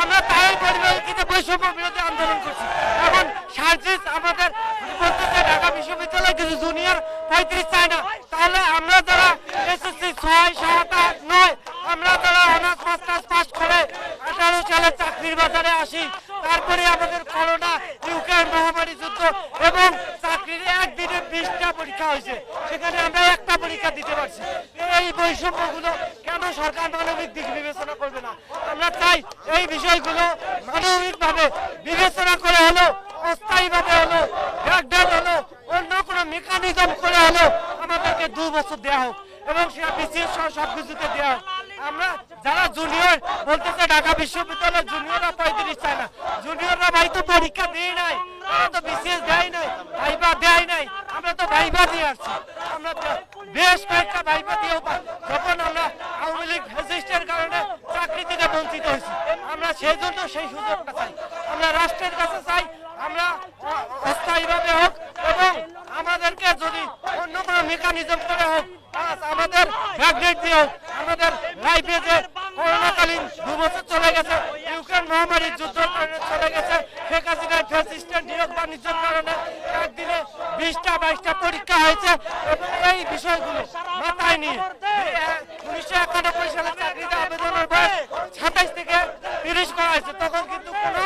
আমরা তাই পরিপ্রেক্ষিতে মাস্টার্স পাস করে আঠারো সালে চাকরির বাজারে আসি তারপরে আমাদের করোনা ইউক্রেন মহামারী যুদ্ধ এবং চাকরির একদিনে বিশটা পরীক্ষা হয়েছে। সেখানে আমরা একটা পরীক্ষা দিতে পারছি। এই বৈষম্যগুলো কেন সরকার মানবিক দিক বিবেচনা করবে না? আমরা চাই এই বিষয়গুলো মানবিকভাবে বিবেচনা করে হলো অস্থায়ীভাবে হলো ব্যাকডাউন হলো অন্য কোনো মেকানিজম করে হলো আমাদেরকে দু বছর দেওয়া হোক এবং সেটা বিসিএস সহ সবকিছুতে দেওয়া হোক। আমরা যারা জুনিয়র বলতেছে ঢাকা বিশ্ববিদ্যালয়ের জুনিয়ররা পঁয়ত্রিশ চায় না। জুনিয়ররা ভাই তো পরীক্ষা দেয় নাই, তারা তো বিশেষ দেয় নাই, ভাইবা দেয় নাই, আমরা তো ভাইবা দিয়ে আসছি। আমরা বেশ কয়েকটা ভাইবা দিয়েও যখন আমরা আওয়ামী লীগ ফ্যাসিস্টের কারণে চাকরি থেকে বঞ্চিত হয়েছি, আমরা সেই জন্য সেই সুযোগটা চাই। আমরা রাষ্ট্রের কাছে চাই, আমরা অস্থায়ীভাবে হোক এবং আমাদেরকে যদি অন্য কোনো মেকানিজম করে হোক আমাদের ব্যাকডেট দিয়ে হোক আমাদের লাইফে যে করোনাকালীন দু বছর চলে গেছে, ইউক্রেন মহামারীর যুদ্ধ চলে গেছে, শেখ হাসিনার ফ্যাসিস্টের নিয়োগ বাণিজ্যের কারণে একদিনে বিশটা বাইশটা পরীক্ষা হয়েছে এবং এই বিষয়গুলো মাথায় নিয়ে উনিশশো একানব্বই সালে চাকরিতে আবেদনের বয়স সাতাইশ থেকে তিরিশ করা হয়েছে, তখন কিন্তু কোনো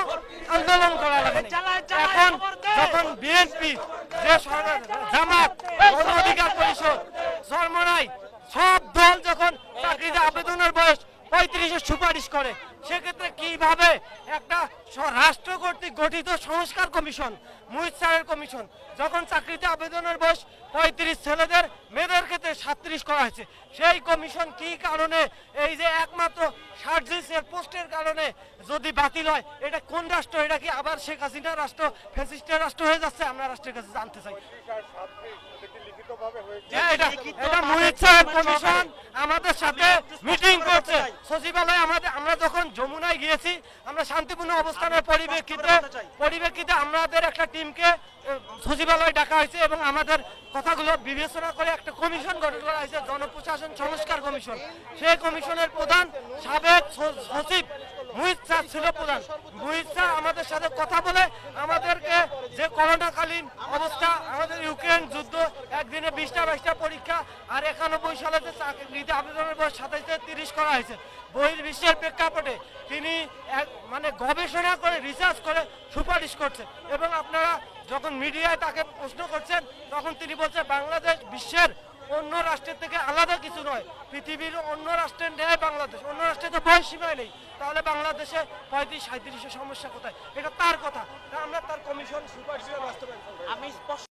আন্দোলন করা লাগেনি এখন যখন বিএনপি যে জামাত অধিকার পরিষদ সরমনাই সব দল যখন চাকরিতে আবেদনের বয়স পঁয়ত্রিশের সুপারিশ করে সেক্ষেত্রে কীভাবে একটা রাষ্ট্র কর্তৃক গঠিত সংস্কার কমিশন মুহিত স্যারের কমিশন যখন চাকরিতে আবেদনের বয়স পঁয়ত্রিশ ছেলেদের মেয়েদের ক্ষেত্রে সাত্রিশ করা হয়েছে সেই কমিশন কি কারণে এই যে একমাত্র সার্জিসের পোস্টের কারণে যদি বাতিল হয় এটা কোন রাষ্ট্র? এটা কি আবার শেখ হাসিনা রাষ্ট্র ফ্যাসিস্টের রাষ্ট্র হয়ে যাচ্ছে? আমরা রাষ্ট্রের কাছে জানতে চাই। হ্যাঁ, এটা মুহিত সাহেব কমিশন আমাদের সাথে মিটিং করছে। সচিবালয় আমাদের আমরা যখন যমুনায় গিয়েছি আমরা শান্তিপূর্ণ অবস্থানের পরিপ্রেক্ষিতে পরিপ্রেক্ষিতে আমাদের একটা টিমকে সচিবালয় ডাকা হয়েছে এবং আমাদের কথাগুলো বিবেচনা করে একটা কমিশন গঠন করা হয়েছে জনপ্রশাসন সংস্কার কমিশন। সেই কমিশনের প্রধান সাবেক সচিব মুহিত স্যার ছিল প্রধান। মুহিত স্যার আমাদের সাথে কথা বলে আমাদেরকে যে করোনাকালীন অবস্থা আমাদের ইউক্রেন যুদ্ধ একদিনে বিশটা বাইশটা পরীক্ষা আর একানব্বই সালে যে চাকরিতে আবেদনের বয়স সাতাইশ তিরিশ করা হয়েছে বহির্বিশ্বের প্রেক্ষাপটে তিনি মানে গবেষণা করে রিসার্চ করে সুপারিশ করছে। এবং আপনারা যখন মিডিয়ায় তাকে প্রশ্ন করছেন, তখন তিনি বলছে বাংলাদেশ বিশ্বের অন্য রাষ্ট্রের থেকে আলাদা কিছু নয়, পৃথিবীর অন্য রাষ্ট্রের ন্যায় বাংলাদেশ, অন্য রাষ্ট্রে তো বয়স সীমায় নেই। তাহলে বাংলাদেশে পঁয়ত্রিশ সাঁত্রিশের সমস্যা কোথায়? এটা তার কথা। আমরা তার কমিশন সুপারিশ বাস্তবায়ন। আমি স্পষ্ট